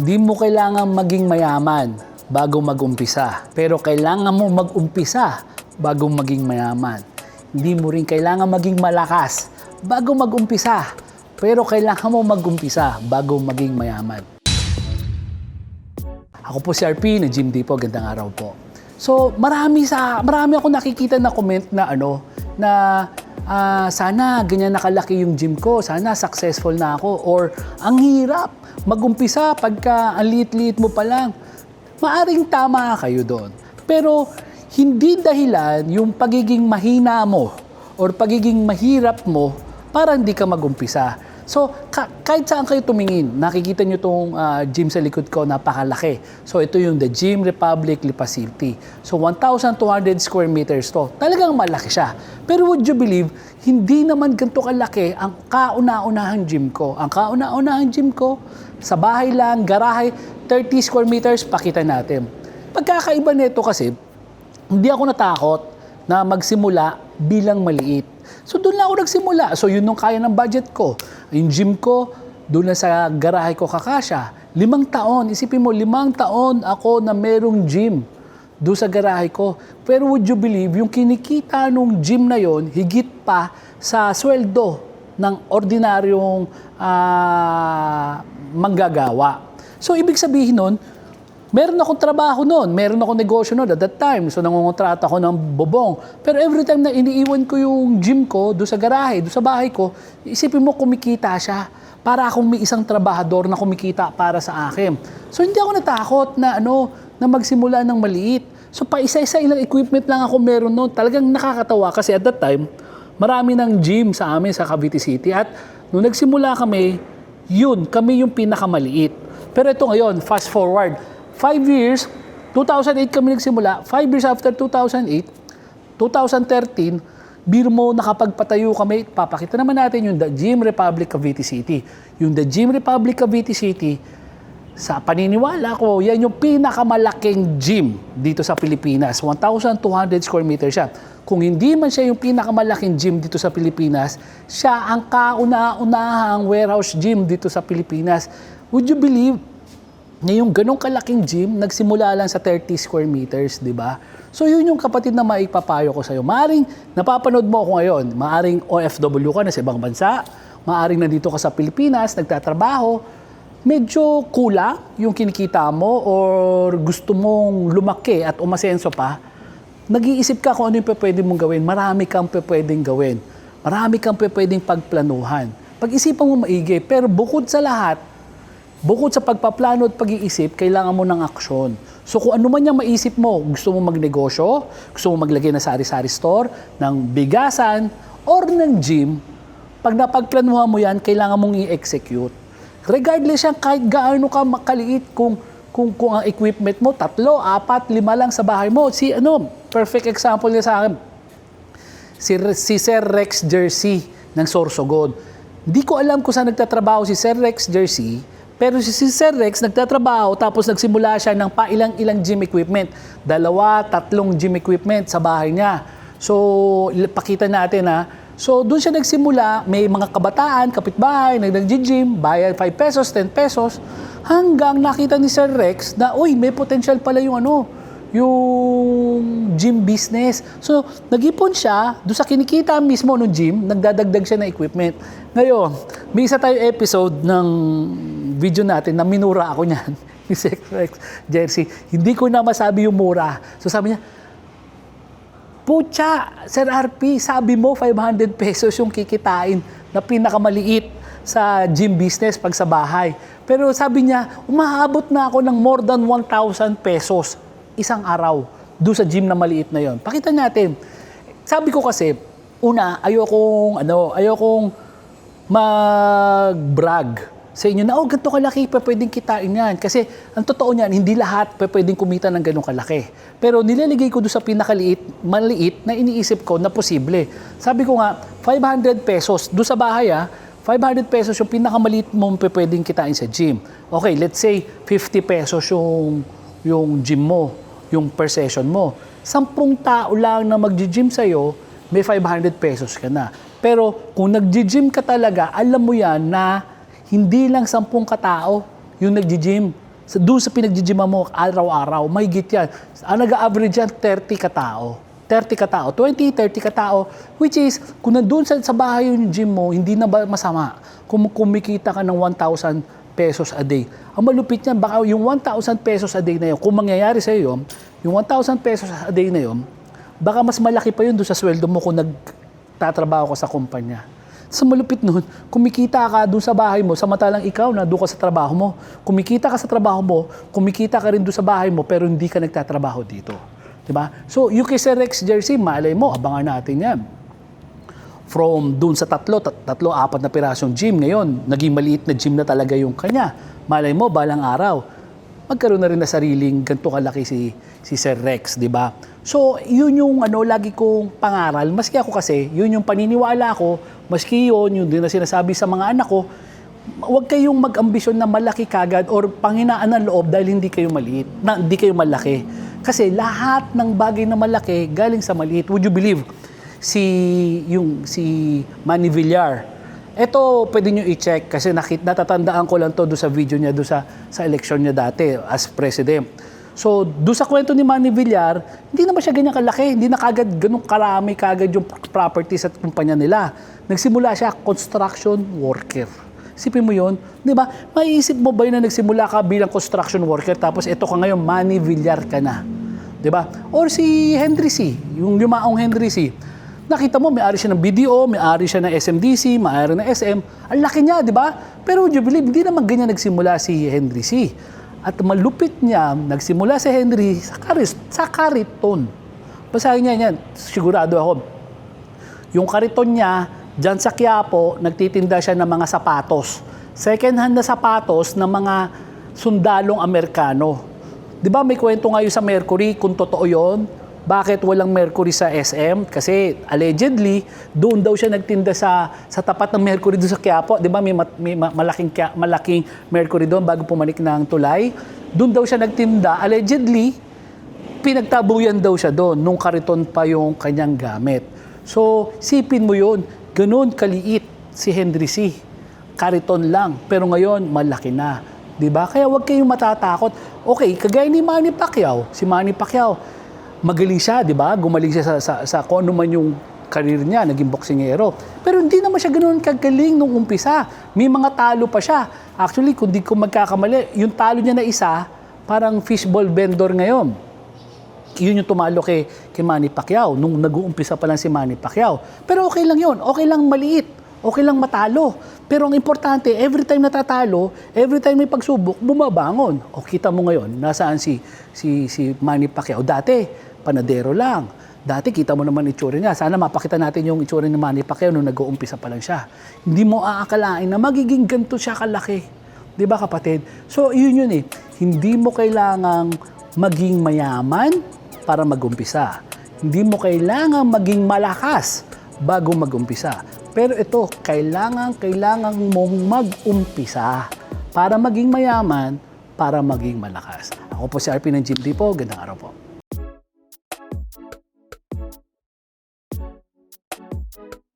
Hindi mo kailangan maging mayaman bago mag-umpisa. Pero kailangan mo mag-umpisa bago maging mayaman. Hindi mo rin kailangan maging malakas bago mag-umpisa. Pero kailangan mo mag-umpisa bago maging mayaman. Ako po si RP, na Jim D po. Gandang araw po. So, marami sa marami ako nakikita na comment na ano na ah, sana ganyan nakalaki yung gym ko, sana successful na ako or ang hirap magumpisa pagka ang liit-liit mo pa lang. Maaring tama kayo doon. Pero hindi dahilan yung pagiging mahina mo or pagiging mahirap mo para hindi ka magumpisa. So, ka- kahit saan kayo tumingin, nakikita nyo itong gym sa likod ko, napakalaki. So, ito yung the Gym Republic Lipa City. So, 1,200 square meters to. Talagang malaki siya. Pero would you believe, hindi naman ganito kalaki ang kauna-unahang gym ko. Ang kauna-unahang gym ko, sa bahay lang, garahe, 30 square meters, pakita natin. Pagkakaiba nito kasi, hindi ako natakot na magsimula bilang maliit. So doon lang ako nagsimula. So yun nung kaya ng budget ko. Yung gym ko, doon na sa garahe ko kakasya. Limang taon, isipin mo, limang taon ako na merong gym doon sa garahe ko. Pero would you believe, yung kinikita nung gym na yon higit pa sa sweldo ng ordinaryong ah, manggagawa. So ibig sabihin nun, Meron akong trabaho noon, meron akong negosyo noon at that time. So nangungontrata ako ng bobong. Pero every time na iniiwan ko yung gym ko do sa garahe, do sa bahay ko, isipin mo kumikita siya. Para akong may isang trabahador na kumikita para sa akin. So hindi ako natakot na ano na magsimula ng maliit. So pa isa-isa ilang equipment lang ako meron noon. Talagang nakakatawa kasi at that time, marami ng gym sa amin sa Cavite City. At nung nagsimula kami, yun, kami yung pinakamaliit. Pero ito ngayon, fast forward, Five years, 2008 kami nagsimula, five years after 2008, 2013, biro mo nakapagpatayo kami, papakita naman natin yung The Gym Republic Cavite City. Yung The Gym Republic Cavite City, sa paniniwala ko, yan yung pinakamalaking gym dito sa Pilipinas. 1,200 square meters siya. Kung hindi man siya yung pinakamalaking gym dito sa Pilipinas, siya ang kauna-unahang warehouse gym dito sa Pilipinas. Would you believe na yung ganong kalaking gym, nagsimula lang sa 30 square meters, di ba? So yun yung kapatid na maipapayo ko sa'yo. Maaring napapanood mo ako ngayon, maaring OFW ka na sa ibang bansa, maaring nandito ka sa Pilipinas, nagtatrabaho, medyo kulang yung kinikita mo or gusto mong lumaki at umasenso pa, nag-iisip ka kung ano yung pwede mong gawin. Marami kang pwedeng gawin. Marami kang pwedeng pagplanuhan. Pag-isipan mo maigi, pero bukod sa lahat, Bukod sa pagpaplano at pag-iisip, kailangan mo ng aksyon. So kung ano man yung maisip mo, gusto mo magnegosyo, gusto mo maglagay na sari-sari store, ng bigasan, or ng gym, pag napagplanuhan mo yan, kailangan mong i-execute. Regardless yan, kahit gaano ka makaliit, kung, kung, kung ang equipment mo, tatlo, apat, lima lang sa bahay mo. Si ano, perfect example niya sa akin, si, si Sir Rex Jersey ng Sorsogon. Hindi ko alam kung saan nagtatrabaho si Sir Rex Jersey, pero si, si Sir Rex nagtatrabaho tapos nagsimula siya ng pa ilang-ilang gym equipment. Dalawa, tatlong gym equipment sa bahay niya. So, pakita natin ha. So, doon siya nagsimula, may mga kabataan, kapitbahay, nag gym bayad 5 pesos, 10 pesos, hanggang nakita ni Sir Rex na, uy, may potential pala yung ano, yung gym business. So, nag-ipon siya, doon sa kinikita mismo ng gym, nagdadagdag siya ng equipment. Ngayon, may isa tayo episode ng video natin na minura ako niyan, ni Sir Rex Jersey. Hindi ko na masabi yung mura. So sabi niya, Pucha, Sir RP, sabi mo 500 pesos yung kikitain na pinakamaliit sa gym business pag sa bahay. Pero sabi niya, umaabot na ako ng more than 1,000 pesos isang araw doon sa gym na maliit na yon. Pakita natin. Sabi ko kasi, una, ayokong, ano, ayokong mag-brag sa inyo na, oh, ganito kalaki, pa pwedeng kitain yan. Kasi ang totoo niyan, hindi lahat pa pwedeng kumita ng ganong kalaki. Pero nilalagay ko doon sa pinakaliit, maliit na iniisip ko na posible. Sabi ko nga, 500 pesos, doon sa bahay ah, 500 pesos yung pinakamaliit pa pwedeng kitain sa gym. Okay, let's say 50 pesos yung, yung gym mo, yung per session mo. Sampung tao lang na mag-gym sa'yo, may 500 pesos ka na. Pero kung nag-gym ka talaga, alam mo yan na hindi lang sampung katao yung nag-gym. sa, doon sa pinagjijiman mo araw-araw, may git yan. Ang nag-average yan, 30 katao. 30 katao, 20, 30 katao, which is, kung nandun sa, sa bahay yung gym mo, hindi na ba masama kung kumikita ka ng 1,000 pesos a day. Ang malupit niyan, baka yung 1,000 pesos a day na yun, kung mangyayari sa iyo, yung 1,000 pesos a day na yun, baka mas malaki pa yun doon sa sweldo mo kung nagtatrabaho ka sa kumpanya. Sa malupit nun, kumikita ka doon sa bahay mo, samantalang ikaw na doon ka sa trabaho mo. Kumikita ka sa trabaho mo, kumikita ka rin doon sa bahay mo, pero hindi ka nagtatrabaho dito. Diba? So, UK Rex jersey, malay mo, abangan natin yan from dun sa tatlo, tat- tatlo, apat na pirasong gym ngayon, naging maliit na gym na talaga yung kanya. Malay mo, balang araw, magkaroon na rin na sariling ganito kalaki si, si Sir Rex, di ba? So, yun yung ano, lagi kong pangaral. Maski ako kasi, yun yung paniniwala ko, maski yun, yun din na sinasabi sa mga anak ko, huwag kayong mag-ambisyon na malaki kagad or panghinaan ng loob dahil hindi kayo maliit, na, hindi kayo malaki. Kasi lahat ng bagay na malaki galing sa maliit. Would you believe? Si yung si Manny Villar. Ito pwede niyo i-check kasi nakit natatandaan ko lang to do sa video niya do sa sa election niya dati as president. So, do sa kwento ni Manny Villar, hindi naman siya ganyan kalaki, hindi na kagad ganun karami kagad yung properties at kumpanya nila. Nagsimula siya construction worker. Sipin mo yun, di ba? Maiisip mo ba yun na nagsimula ka bilang construction worker tapos ito ka ngayon, Manny Villar ka na. Di ba? Or si Henry C., yung lumaong Henry C., nakita mo, may-ari siya ng BDO, may-ari siya ng SMDC, may-ari ng SM. Ang laki niya, di ba? Pero would you believe, hindi naman ganyan nagsimula si Henry C. At malupit niya, nagsimula si Henry sa, karis, sa kariton. Basahin niya yan, sigurado ako. Yung kariton niya, dyan sa Quiapo, nagtitinda siya ng mga sapatos. Second hand na sapatos ng mga sundalong Amerikano. Di ba may kwento nga yun sa Mercury kung totoo yon? Bakit walang Mercury sa SM? Kasi allegedly, doon daw siya nagtinda sa sa tapat ng Mercury doon sa Quiapo. Di ba may, may ma- malaking, malaking Mercury doon bago pumanik ng tulay? Doon daw siya nagtinda. Allegedly, pinagtabuyan daw siya doon nung kariton pa yung kanyang gamit. So, sipin mo yun, ganun kaliit si Henry C. Kariton lang, pero ngayon malaki na. 'Di ba? Kaya huwag kayong matatakot. Okay, kagaya ni Manny Pacquiao, si Manny Pacquiao, magaling siya, 'di ba? Gumaling siya sa, sa, sa kung ano man yung karir niya, naging boksingero. Pero hindi naman siya ganoon kagaling nung umpisa. May mga talo pa siya. Actually, kung di ko magkakamali, yung talo niya na isa, parang fishball vendor ngayon yun yung tumalo kay, kay Manny Pacquiao nung nag-uumpisa pa lang si Manny Pacquiao. Pero okay lang yun. Okay lang maliit. Okay lang matalo. Pero ang importante, every time natatalo, every time may pagsubok, bumabangon. O kita mo ngayon, nasaan si, si, si Manny Pacquiao? Dati, panadero lang. Dati kita mo naman itsura niya. Sana mapakita natin yung itsura ni Manny Pacquiao nung nag-uumpisa pa lang siya. Hindi mo aakalain na magiging ganito siya kalaki. Di ba kapatid? So yun yun eh. Hindi mo kailangang maging mayaman para magumpisa. Hindi mo kailangang maging malakas bago magumpisa. Pero ito, kailangan, kailangan mong mag-umpisa para maging mayaman, para maging malakas. Ako po si RP ng Jim Dipo. Gandang araw po.